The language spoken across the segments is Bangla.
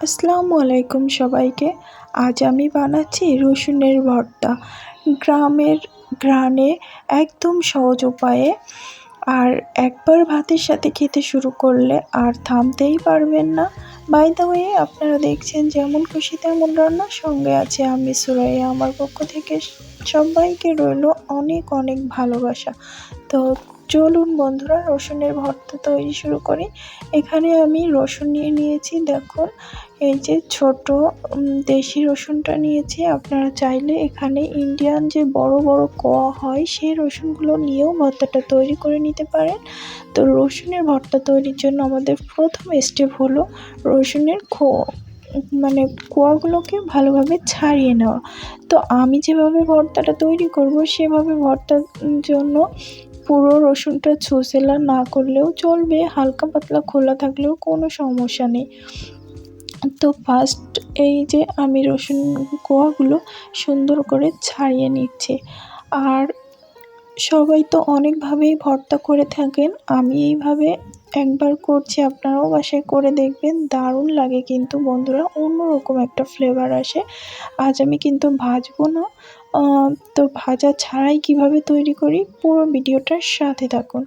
আসসালামু আলাইকুম সবাইকে। আজ আমি বানাচ্ছি রসুনের ভর্তা। গ্রামের ঘ্রাণে একদম সহজ উপায়ে। আর একবার ভাতের সাথে খেতে শুরু করলে আর থামতেই পারবেন না। বাই দ্য ওয়ে আপনারা দেখছেন যেমন খুশি তেমন রান্না। সঙ্গে আছে আমি, সুরাইয়া, আমার পক্ষ থেকে সবাইকে রইল অনেক অনেক ভালোবাসা। তো চলুন বন্ধুরা, রসুনের ভর্তা তৈরি শুরু করি। এখানে আমি রসুন নিয়ে নিয়েছি। দেখুন, এই যে ছোট দেশি রসুনটা নিয়েছি। আপনারা চাইলে এখানে ইন্ডিয়ান যে বড় বড় কোয়া হয়, সেই রসুনগুলো নিয়েও ভর্তাটা তৈরি করে নিতে পারেন। তো রসুনের ভর্তা তৈরির জন্য আমাদের প্রথম স্টেপ হলো রসুনের খো মানে কোয়াগুলোকে ভালোভাবে ছাড়িয়ে নেওয়া। তো আমি যেভাবে ভর্তাটা তৈরি করব, সেভাবে ভর্তার জন্য পুরো রসুনটা ছুঁচেলা না করলেও চলবে, হালকা পাতলা খোলা থাকলেও কোনো সমস্যা নেই। তো ফার্স্ট এই যে আমি রসুন কোয়াগুলো সুন্দর করে ছাড়িয়ে নিচ্ছি। আর সবাই তো অনেকভাবেই ভর্তা করে থাকেন, আমি এইভাবে একবার করছি, আপনারাও বাসায় করে দেখবেন, দারুণ লাগে কিন্তু বন্ধুরা, অন্যরকম একটা ফ্লেভার আসে। আজ আমি কিন্তু ভাজবো না তো ভাজা ছাড়াই কীভাবে তৈরি করি পুরো ভিডিওটার সাথে থাকুন।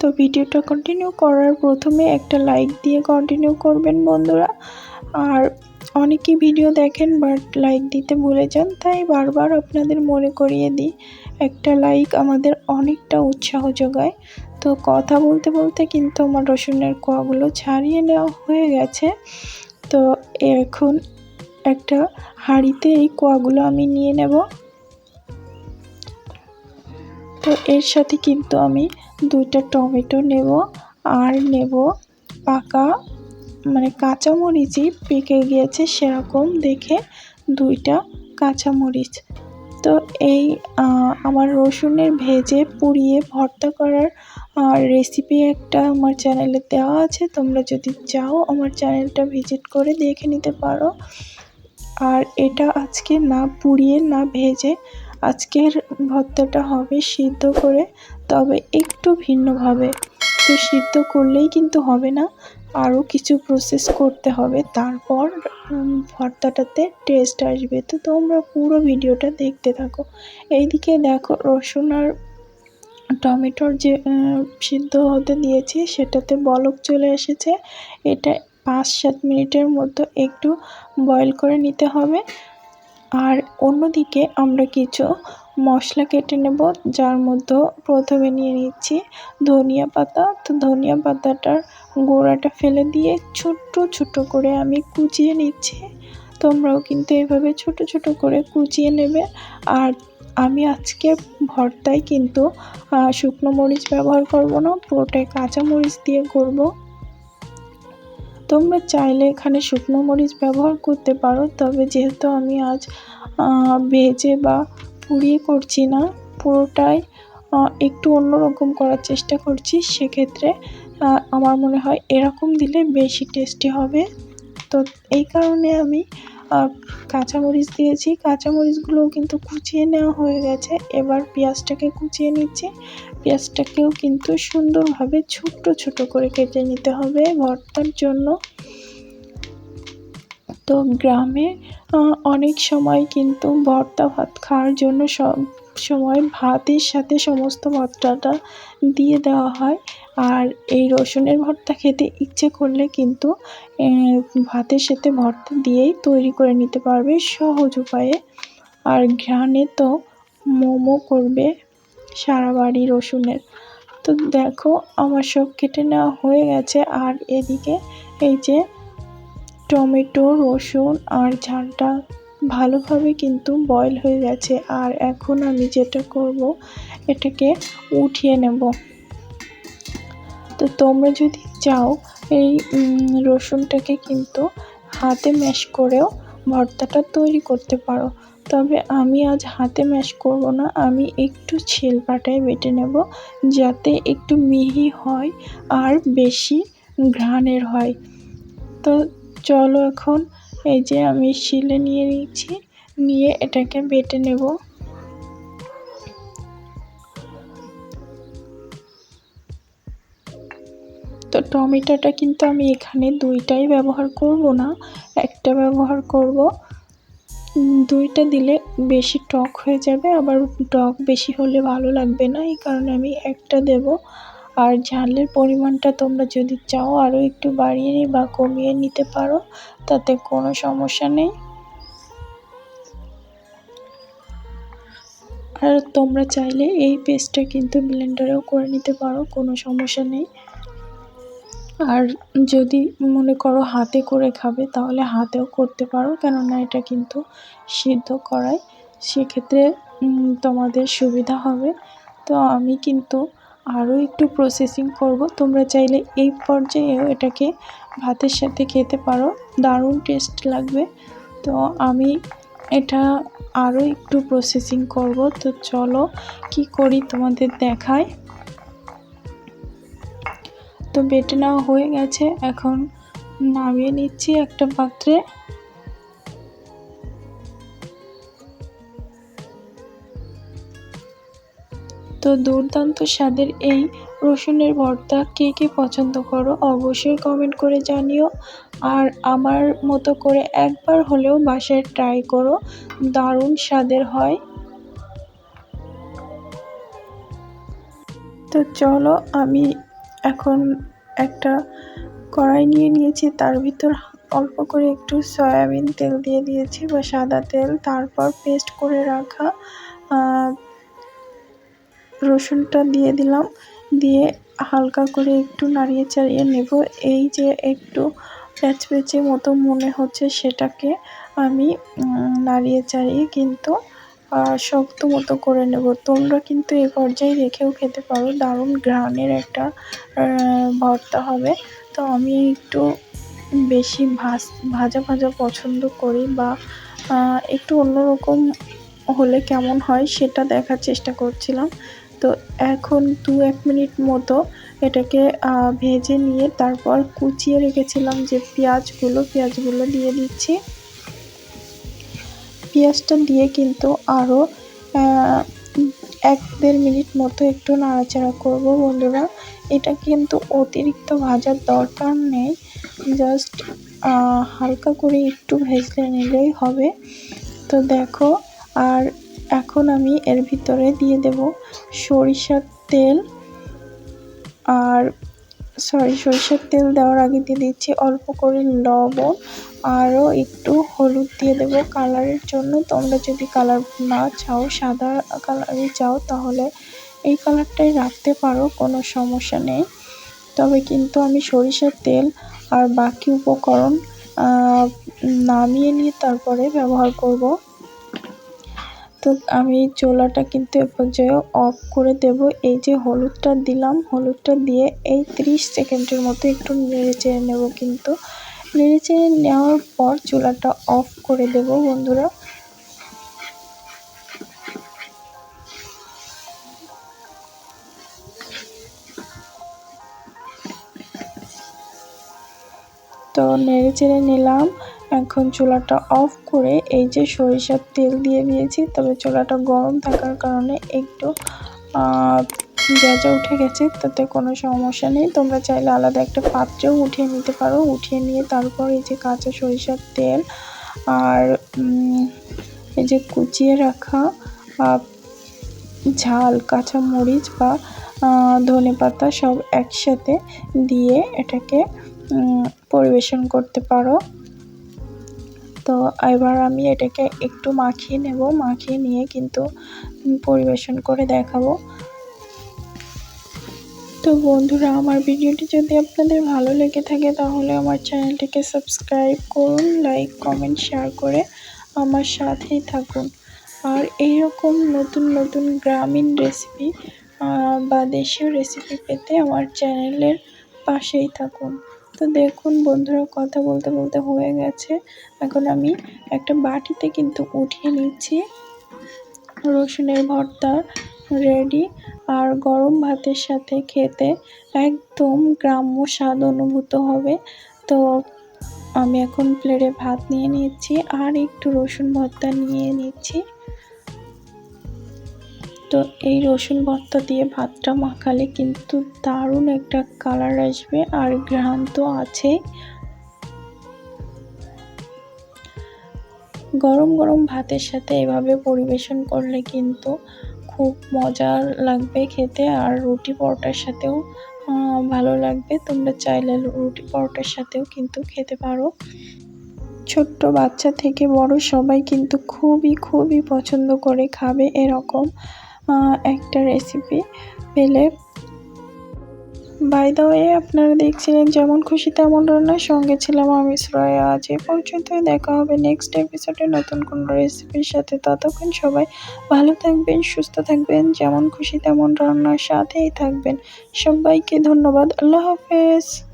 তো ভিডিওটা কন্টিনিউ করার প্রথমে একটা লাইক দিয়ে কন্টিনিউ করবেন বন্ধুরা। আর অনেকেই ভিডিও দেখেন বাট লাইক দিতে ভুলে যান, তাই বারবার আপনাদের মনে করিয়ে দিই, একটা লাইক আমাদের অনেকটা উৎসাহ যোগায়। তো কথা বলতে বলতে কিন্তু আমার রসুনের কোয়াগুলো ছাড়িয়ে নেওয়া হয়ে গেছে। তো এখন একটা হাঁড়িতে এই কোয়াগুলো আমি নিয়ে নেব। তো এর সাথে কিন্তু আমি দুইটা টমেটো নেব আর নেব পাকা মানে কাঁচামরিচই পেকে গিয়েছে সেরকম দেখে দুইটা কাঁচামরিচ। তো এই আমার রসুনের ভেজে পুড়িয়ে ভর্তা করার রেসিপি একটা আমার চ্যানেলে দেওয়া আছে, তোমরা যদি চাও আমার চ্যানেলটা ভিজিট করে দেখে নিতে পারো। আর এটা আজকে না পুড়িয়ে, না ভেজে আজকের ভর্তাটা হবে সিদ্ধ করে, তবে একটু ভিন্নভাবে। তো সিদ্ধ করলেই কিন্তু হবে না, আরও কিছু প্রসেস করতে হবে, তারপর ভর্তাটাতে টেস্ট আসবে। তো তোমরা পুরো ভিডিওটা দেখতে থাকো। এইদিকে দেখো রসুন আর টমেটোর যে সিদ্ধ হতে দিয়েছি, সেটাতে বলক চলে এসেছে। এটা পাঁচ সাত মিনিটের মতো একটু বয়েল করে নিতে হবে। আর অন্যদিকে আমরা কিছু মশলা কেটে নেব, যার মধ্যে প্রথমে নিয়ে নিচ্ছি ধনিয়া পাতা। তো ধনিয়া পাতাটার গোড়াটা ফেলে দিয়ে ছোট্ট ছোট করে আমি কুচিয়ে নিচ্ছি। তোমরাও কিন্তু এভাবে ছোট ছোট করে কুচিয়ে নেবে। আর আমি আজকে ভর্তায় কিন্তু শুকনো মরিচ ব্যবহার করব না, পুরোটাই কাঁচা মরিচ দিয়ে করব। তোমরা চাইলে এখানে শুকনো মরিচ ব্যবহার করতে পারো, তবে যেহেতু আমি আজ ভেজে বা পুড়িয়ে করছি না, পুরোটাই একটু অন্যরকম করার চেষ্টা করছি, সেক্ষেত্রে আমার মনে হয় এরকম দিলে বেশি টেস্টি হবে। তো এই কারণে আমি কাঁচামরিচ দিয়েছি। কাঁচামরিচগুলোও কিন্তু কুচিয়ে নেওয়া হয়ে গেছে। এবার পেঁয়াজটাকে কুচিয়ে নিচ্ছি। পেঁয়াজটাকেও কিন্তু সুন্দরভাবে ছোট্ট ছোট করে কেটে নিতে হবে ভর্তার জন্য। তো গ্রামে অনেক সময় কিন্তু ভর্তা ভাত খাওয়ার জন্য সব সময় ভাতের সাথে সমস্ত ভর্তাটা দিয়ে দেওয়া হয়। আর এই রসুনের ভর্তা খেতে ইচ্ছে করলে কিন্তু ভাতের সাথে ভর্তা দিয়েই তৈরি করে নিতে পারবে সহজ উপায়ে। আর ঘ্রাণে তো মোমো করবে সারা বাড়ি রসুনের। তো দেখো, আমার সব কেটে নেওয়া হয়ে গেছে। আর এদিকে এই যে টমেটো, রসুন আর ঝালটা ভালোভাবে কিন্তু বয়ল হয়ে গেছে। আর এখন আমি যেটা করব, এটাকে উঠিয়ে নেব। তো তোমরা যদি চাও, এই রসুনটাকে কিন্তু হাতে ম্যাশ করেও ভর্তাটা তৈরি করতে পারো। তবে আমি আজ হাতে ম্যাশ করব না, আমি একটু পাটায় বেটে নেব যাতে একটু মিহি হয় আর বেশি ঘ্রাণের হয়। তো চলো এখন এই যে আমি শিলে নিয়ে নিচ্ছি, নিয়ে এটাকে বেটে নেব। টমেটোটা কিন্তু আমি এখানে দুইটাই ব্যবহার করব না, একটা ব্যবহার করব। দুইটা দিলে বেশি টক হয়ে যাবে, আবার টক বেশি হলে ভালো লাগবে না, এই কারণে আমি একটা দেব। আর ঝালের পরিমাণটা তোমরা যদি চাও আরও একটু বাড়িয়ে বা কমিয়ে নিতে পারো, তাতে কোনো সমস্যা নেই। আর তোমরা চাইলে এই পেস্টটা কিন্তু ব্লেন্ডারেও করে নিতে পারো, কোনো সমস্যা নেই। আর যদি মনে করো হাতে করে খাবে, তাহলে হাতেও করতে পারো। কেননা এটা কিন্তু সিদ্ধ করায়। সেক্ষেত্রে তোমাদের সুবিধা হবে। তো আমি কিন্তু আরও একটু প্রসেসিং করব। তোমরা চাইলে এই পর্যায়েও এটাকে ভাতের সাথে খেতে পারো। দারুণ টেস্ট লাগবে। তো আমি এটা আরও একটু প্রসেসিং করব। তো চলো, কি করি তোমাদের দেখায়। তো বেটে নেওয়া হয়ে গেছে। এখন নামিয়ে নিচ্ছি একটা পাত্রে। তো দুর্দান্ত স্বাদের এই রসুনের ভর্তা কে কে পছন্দ করো অবশ্যই কমেন্ট করে জানিও। আর আমার মতো করে একবার হলেও বাসায় ট্রাই করো, দারুণ স্বাদের হয়। তো চলো আমি এখন একটা কড়াই নিয়ে নিয়েছি, তার ভিতর অল্প করে একটু সয়াবিন তেল দিয়ে দিয়েছি বা সাদা তেল, তারপর পেস্ট করে রাখা রসুনটা দিয়ে দিলাম, দিয়ে হালকা করে একটু নাড়িয়ে চাড়িয়ে নেব। এই যে একটু প্যাচপ্যাচে মতো মনে হচ্ছে সেটাকে আমি নাড়িয়ে চাড়িয়ে কিন্তু শক্ত মতো করে নেব। তোমরা কিন্তু এ পর্যায়ে রেখেও খেতে পারো। দারুণ ঘ্রাণের একটা ভর্তা হবে। তো আমি একটু বেশি ভাজ, ভাজা ভাজা পছন্দ করি বা একটু অন্যরকম হলে কেমন হয় সেটা দেখার চেষ্টা করছিলাম। তো এখন দু এক মিনিট মতো এটাকে ভেজে নিয়ে তারপর কুচিয়ে রেখেছিলাম যে পেঁয়াজগুলো পেঁয়াজগুলো দিয়ে দিচ্ছি। পেঁয়াজটা দিয়ে কিন্তু আরও এক দেড় মিনিট মতো একটু নাড়াচাড়া করব বন্ধুরা। এটা কিন্তু অতিরিক্ত ভাজার দরকার নেই। জাস্ট হালকা করে একটু ভেজলে নিলেই হবে। তো দেখো, আর এখন আমি এর ভিতরে দিয়ে দেব সরিষার তেল। আর সরি সরিষার তেল দেওয়ার আগে দিয়ে দিচ্ছি অল্প করে লবণ, আরও একটু হলুদ দিয়ে দেব কালারের জন্য। তোমরা যদি কালার না চাও, সাদা কালারে চাও, তাহলে এই কালারটাই রাখতে পারো, কোনো সমস্যা নেই। তবে কিন্তু আমি সরিষার তেল আর বাকি উপকরণ নামিয়ে নিয়ে তারপরে ব্যবহার করব। তো আমি চোলাটা কিন্তু এ পর্যায়ে অফ করে দেব। এই যে হলুদটা দিলাম, হলুদটা দিয়ে এই 30 সেকেন্ডের মতো একটু নেড়ে চেড়ে নেব কিন্তু। নেড়ে চেড়ে নেওয়ার পর চুলাটা অফ করে দেব বন্ধুরা। তো নেড়ে চেড়ে নিলাম। এখন চুলাটা অফ করে এই যে সরিষার তেল দিয়ে দিয়েছি, তবে চুলাটা গরম থাকার কারণে একটু গেজা উঠে গেছে, তাতে কোনো সমস্যা নেই। তোমরা চাইলে আলাদা একটা পাত্রেও উঠিয়ে নিতে পারো। উঠিয়ে নিয়ে তারপর এই যে কাঁচা সরিষার তেল আর এই যে কুচিয়ে রাখা ঝাল, কাঁচা মরিচ বা ধনে পাতা সব একসাথে দিয়ে এটাকে পরিবেশন করতে পারো। তো এবার আমি এটাকে একটু মাখিয়ে নেব, মাখিয়ে নিয়ে কিন্তু পরিবেশন করে দেখাবো। তো বন্ধুরা, আমার ভিডিওটি যদি আপনাদের ভালো লেগে থাকে, তাহলে আমার চ্যানেলটিকে সাবস্ক্রাইব করুন, লাইক, কমেন্ট, শেয়ার করে আমার সাথেই থাকুন। আর এই রকম নতুন নতুন গ্রামীণ রেসিপি বা দেশীয় রেসিপি পেতে আমার চ্যানেলের পাশেই থাকুন। তো দেখুন বন্ধুরা, কথা বলতে বলতে হয়ে গেছে। এখন আমি একটা বাটিতে কিন্তু উঠিয়ে নিচ্ছি। রসুনের ভর্তা রেডি আর গরম ভাতের সাথে খেতে একদম গ্রাম্য স্বাদ অনুভূত হবে। তো আমি এখন প্লেটে ভাত নিয়ে নিচ্ছি আর একটু রসুন ভর্তা নিয়ে নিচ্ছি। তো এই রসুন ভর্তা দিয়ে ভাতটা মাখালে কিন্তু দারুণ একটা কালার আসবে আর ঘ্রাণ তো আছেই গরম গরম ভাতের সাথে এভাবে পরিবেশন করলে কিন্তু খুব মজার লাগবে খেতে আর রুটি পরোটার সাথেও ভালো লাগবে। তোমরা চাইলে রুটি পরোটার সাথেও কিন্তু খেতে পারো। ছোট্ট বাচ্চা থেকে বড় সবাই কিন্তু খুবই খুবই পছন্দ করে খাবে এরকম। একটা রেসিপি পেলে। বাই দ্য ওয়ে আপনারা দেখছিলেন যেমন খুশি তেমন রান্নার সঙ্গে ছিলাম আমি, শ্রয়া। আজ এ পর্যন্তই। দেখা হবে নেক্সট এপিসোডে নতুন কোনো রেসিপির সাথে। ততক্ষণ সবাই ভালো থাকবেন, সুস্থ থাকবেন, যেমন খুশি তেমন রান্নার সাথেই থাকবেন। সবাইকে ধন্যবাদ। আল্লাহ হাফেজ।